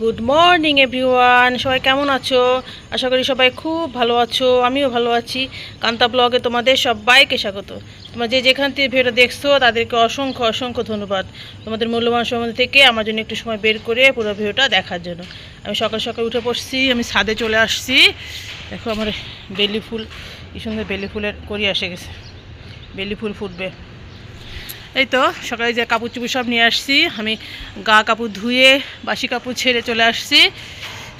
Good morning everyone সবাই কেমন আছো? আশা করি সবাই খুব ভালো আছো, আমিও ভালো আছি। কান্তা ব্লগে তোমাদের সবাইকে স্বাগত। তোমরা যে যেখান থেকে ভিডিওটা দেখছ, তাদেরকে অসংখ্য অসংখ্য ধন্যবাদ। তোমাদের মূল্যবান সময় থেকে আমার জন্য একটু সময় বের করে পুরো ভিডিওটা দেখার জন্য। আমি সকাল সকাল উঠে পড়ছি, আমি ছাদে চলে আসছি। দেখো আমার বেলি ফুল, কি সুন্দর বেলি ফুলের করি এসে গেছে। বেলি ফুল ফুটবে। এই তো, সকালে যে কাপড় চুপড় সব নিয়ে আসছি, আমি গা কাপড় ধুয়ে বাসি কাপড় ছেড়ে চলে আসছি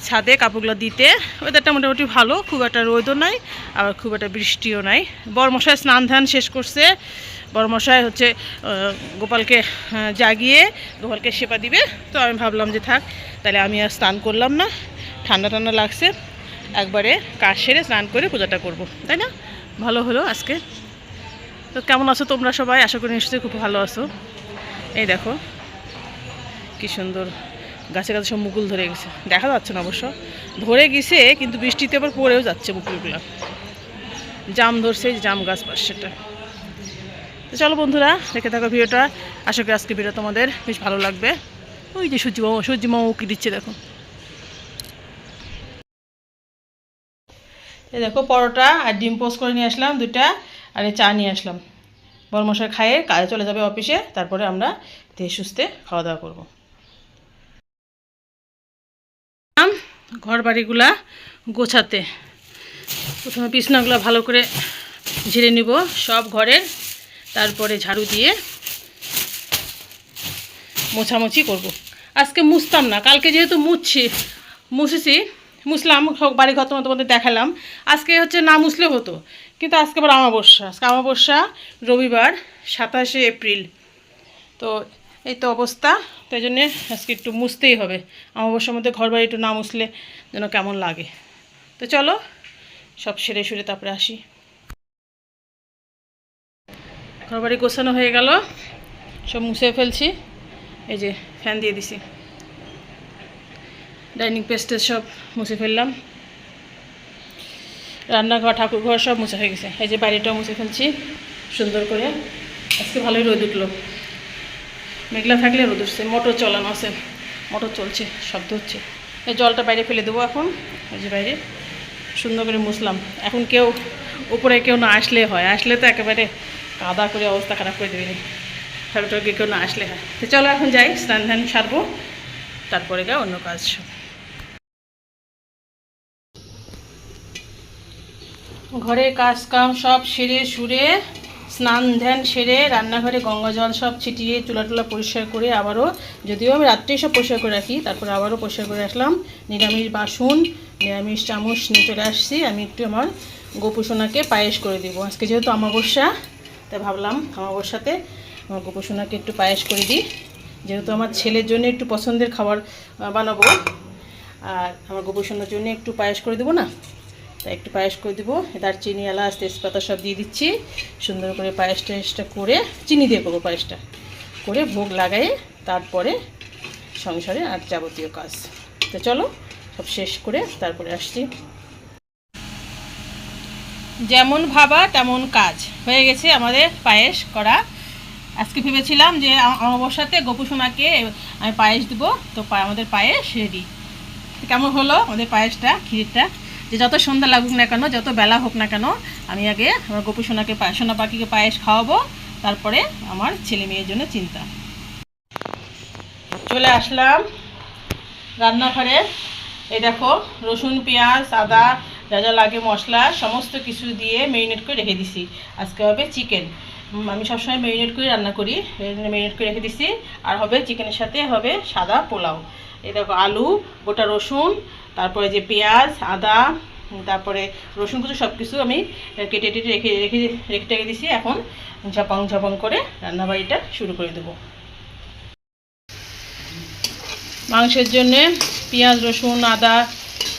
ছাদে কাপড়গুলো দিতে। ওয়েদারটা মোটামুটি ভালো, খুব একটা রোদও নাই, আবার খুব একটা বৃষ্টিও নাই। বরমশায় স্নান ধান শেষ করছে। বরমশায় হচ্ছে গোপালকে জাগিয়ে গোপালকে সেবা দিবে। তো আমি ভাবলাম যে থাক, তাহলে আমি আর স্নান করলাম না। ঠান্ডা ঠান্ডা লাগছে, একবারে কাজ সেরে স্নান করে পূজাটা করব। তাই না? ভালো হলো আজকে। তো কেমন আছো তোমরা সবাই? আশা করি নিশ্চয়ই খুব ভালো আছো। এই দেখো, কি সুন্দর গাছে গাছে সব মুকুল ধরে গেছে। দেখা যাচ্ছে না অবশ্য। ধরে গেছে, কিন্তু বৃষ্টিতে আবার পড়েও যাচ্ছে মুকুলগুলো। জাম ধরছে জাম গাছ পাশ সেটা। তো চলো বন্ধুরা, দেখে থাকো ভিডিওটা। আশা করি আজকে ভিডিও তোমাদের বেশ ভালো লাগবে। ওই যে সূর্যি মামা সূর্যি মামা উকি দিচ্ছে, দেখো। এই দেখো, পরোটা আর ডিম পোস্ট করে নিয়ে আসলাম দুইটা। আর চা নিয়ে আসলাম। বরমশাই খায়ে কাজে চলে যাবে অফিসে, তারপরে আমরা ধীরে সুস্থে খাওয়া দাওয়া করব। ঘর বাড়িগুলা গোছাতে। প্রথমে বিছনাগুলো ভালো করে ঝেড়ে নিব, সব ঘরের। তারপরে ঝাড়ু দিয়ে মোছামুছি করব। আজকে মুছতাম না, কালকে যেহেতু মুছছি, মুছেছি মুছলাম সব বাড়ি ঘর তোমার তোমাদের দেখালাম। আজকে হচ্ছে না মুছলে হতো, কিন্তু আজকে আবার আমাবস্যা আজকে আমাবস্যা রবিবার, সাতাশে এপ্রিল। তো এই তো অবস্থা তাই জন্যে আজকে একটু মুছতেই হবে। আমাবস্যার মধ্যে ঘর বাড়ি একটু না মুছলে যেন কেমন লাগে। তো চলো, সব সেরে সুরে তারপরে আসি। ঘর বাড়ি গোছানো হয়ে গেল, সব মুছে ফেলছি। এই যে ফ্যান দিয়ে দিছি। ডাইনিং পেস্টের সব মুছে ফেললাম। রান্নাঘর ঠাকুর ঘর সব মুছে হয়ে গেছে। এই যে বাড়িটাও মুছে ফেলছি সুন্দর করে। আজকে ভালোই রোদ উঠল। মেঘলা থাকলে রোদ উঠছে। মোটর চলানো আছে। মোটর চলছে, শব্দ হচ্ছে। এই জলটা বাইরে ফেলে দেবো এখন। এই যে বাইরে। সুন্দর করে মুছলাম। এখন কেউ উপরে কেউ না আসলে হয়। আসলে তো একেবারে কাদা করে অবস্থা খারাপ করে দেবে ঠাকুরকে কেউ না আসলে হয়। তো চলো এখন যাই, স্নান ধান সারবো। তারপরে গা অন্য কাজ ঘরের কাজ কাম সব সেরে সুরে, স্নান ধ্যান সেরে, রান্নাঘরে গঙ্গা জল সব ছিটিয়ে চুলা টুলা পরিষ্কার করে আবারও, যদিও আমি রাত্রেই সব পরিষ্কার করে রাখি, তারপর আবারও পরিষ্কার করে আসলাম। নিরামিষ বাসন, নিরামিষ চামচ নিয়ে চলে আসছি। আমি একটু আমার গোপুসোনাকে পায়েস করে দেবো। আজকে যেহেতু অমাবস্যা, তাই ভাবলাম অমাবস্যাতে আমার গোপুসোনাকে একটু পায়েস করে দিই। যেহেতু আমার ছেলের জন্য একটু পছন্দের খাবার বানাবো, আর আমার গোপুসোনার জন্য একটু পায়েস করে দেবো না? তাই একটু পায়েস করে দেবো। দারচিনি, এলাচ, তেজপাতা সব দিয়ে দিচ্ছি। সুন্দর করে পায়েস টায়েসটা করে চিনি দিয়ে করব পায়েসটা। করে ভোগ লাগাই তারপরে সংসারে আর যাবতীয় কাজ। তো চলো, সব শেষ করে তারপরে আসছি। যেমন ভাবা, তেমন কাজ। হয়ে গেছে আমাদের পায়েস করা। আজকে ভেবেছিলাম যে অমাবস্যাতে গোপুসোনাকে আমি পায়েস দেবো। তো আমাদের পায়েস রেডি কেমন হলো আমাদের পায়েসটা, ক্ষীরটা? যে যত সন্ধ্যা লাগুক না কেন, যত বেলা হোক না কেন, আমি আগে আমার গোপু সোনাকে সোনা পাখিকে পায়েস খাওয়াবো, তারপরে আমার ছেলে মেয়ের জন্য চিন্তা। চলে আসলাম রান্নাঘরে। এই দেখো, রসুন, পেঁয়াজ, আদা, যা যা লাগে, মশলা, সমস্ত কিছু দিয়ে মেরিনেট করে রেখে দিছি। আজকে হবে চিকেন আমি সবসময় মেরিনেট করে রান্না করি। মেরিনেট করে রেখে দিছি। আর হবে চিকেনের সাথে হবে সাদা পোলাও। এই দেখো, আলু, গোটা রসুন তারপরে যে পেঁয়াজ, আদা, তারপরে রসুন কুচু সব কিছু আমি কেটে টেটে রেখে রেখে রেখে রেখে দিছি। এখন ঝাপাং ঝাপাং করে রান্নাবাড়িটা শুরু করে দেবো। মাংসের জন্যে পেঁয়াজ, রসুন, আদা,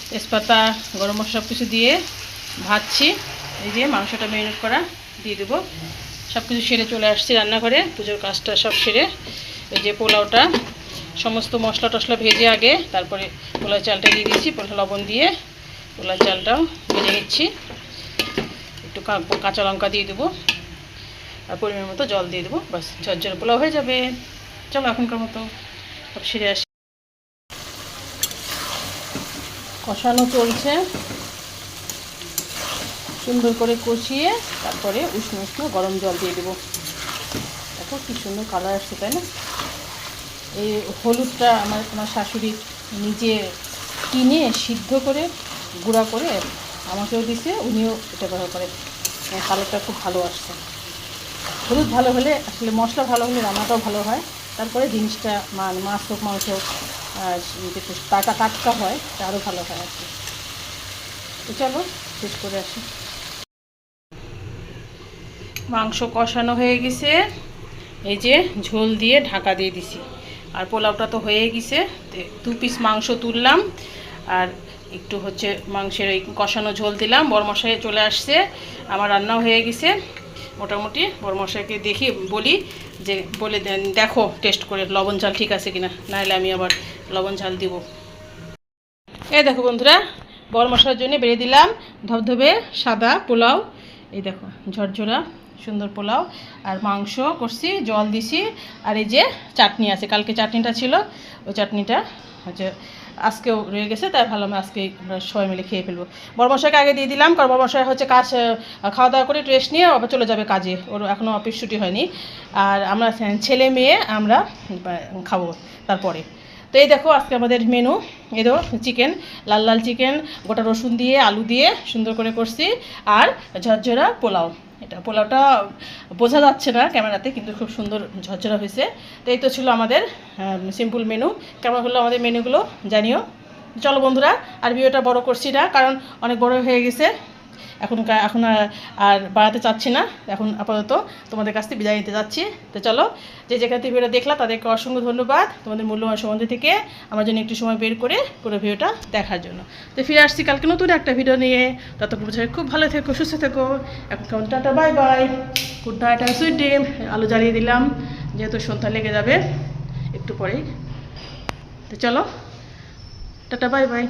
তেজপাতা, গরম মশলা সব কিছু দিয়ে ভাজছি। এই যে মাংসটা মেরিনেট করা দিয়ে দেবো। সব কিছু সেরে চলে আসছি রান্নাঘরে। পুজোর কাজটা সব সেরে এই যে পোলাওটা সমস্ত মশলা টশলা ভেজে আগে তারপরে পোলাও চালটা দিয়ে দিচ্ছি পোলা লবণ দিয়ে পোলাও চালটাও ভেজে নিচ্ছি। একটু কাঁচা লঙ্কা দিয়ে দেবো আর পরিমাণ মতো জল দিয়ে দেবো বাস ঝরঝরে পোলাও হয়ে যাবে। চলো এখনকার মতো সব সেরে আসি। কষানো চলছে। সুন্দর করে কষিয়ে তারপরে উষ্ণ উষ্ণ গরম জল দিয়ে দেবো। দেখো কি সুন্দর কালার আসছে, তাই না? এই হলুদটা আমার আমার শাশুড়ি নিজে কিনে সিদ্ধ করে গুঁড়া করে আমাকেও দিছে, উনিও এটা ব্যবহার করে। কালারটা খুব ভালো আসছে। হলুদ ভালো হলে, আসলে মশলা ভালো হলে রান্নাটাও ভালো হয়। তারপরে জিনিসটা মাছ হোক, মাংস হোক টাকা টাটকা হয় আরও ভালো হয় আর কি। তো চলো, শেষ করে আসি। মাংস কষানো হয়ে গেছে। এই যে ঝোল দিয়ে ঢাকা দিয়ে দিছি। আর পোলাওটা তো হয়ে গেছে। দু পিস মাংস তুললাম, আর একটু হচ্ছে মাংসের ওই কষানো ঝোল দিলাম। বরমশাই চলে আসছে, আমার রান্নাও হয়ে গেছে। মোটামুটি বরমশাইকে দেখি, বলি যে, বলে দেখো টেস্ট করে, লবণ ঝাল ঠিক আছে কিনা? নাহলে আমি আবার লবণ ঝাল দিব। এই দেখো বন্ধুরা বড় মশলার জন্য বেড়ে দিলাম ধবধবে সাদা পোলাও। এই দেখো, ঝরঝরা সুন্দর পোলাও আর মাংস করছি, জল দিছি। আর এই যে চাটনি আছে, কালকে চাটনিটা ছিল, ওই চাটনিটা হচ্ছে আজকেও রয়ে গেছে, তাই ভালো আমি আজকে সবাই মিলে খেয়ে ফেলব। বড়মশাইকে আগে দিয়ে দিলাম, কারণ বড়মশাই হচ্ছে কাজ খাওয়া দাওয়া করে রেস্ট নিয়ে আবার চলে যাবে কাজে। ওর এখনও অফিস ছুটি হয়নি। আর আমরা ছেলে মেয়ে আমরা খাব তারপরে। তো এই দেখো আজকে আমাদের মেনু এই দেখো চিকেন লাল লাল চিকেন গোটা রসুন দিয়ে, আলু দিয়ে সুন্দর করে করছি, আর ঝরঝরা পোলাও। এটা পোলাওটা বোঝা যাচ্ছে না ক্যামেরাতে, কিন্তু খুব সুন্দর ঝরঝরা হয়েছে। তো এই তো ছিল আমাদের সিম্পল মেনু কেমন হলো আমাদের মেনুগুলো জানিও। চলো বন্ধুরা, আর ভিডিওটা বড় করছি না, কারণ অনেক বড় হয়ে গেছে। এখন এখন আর- বাড়াতে চাচ্ছি না। এখন আপাতত তোমাদের কাছ থেকে বিদায় নিতে যাচ্ছি। তো চলো, যে যেখান থেকে ভিডিওটা দেখলাম তাদেরকে অসংখ্য ধন্যবাদ তোমাদের মূল্যবান সম্বন্ধে থেকে আমার জন্য একটু সময় বের করে পুরো ভিডিওটা দেখার জন্য। তো ফিরে আসছি কালকে নতুন একটা ভিডিও নিয়ে। ততক্ষণ পর্যন্ত খুব ভালো থেকো, সুস্থ থেকো। এখন কেমন tata bye bye good night আর সুইট ডিম আলো জ্বালিয়ে দিলাম, যেহেতু সন্ধ্যা লেগে যাবে, একটু পরেই। তো চলো, টাটা বাই বাই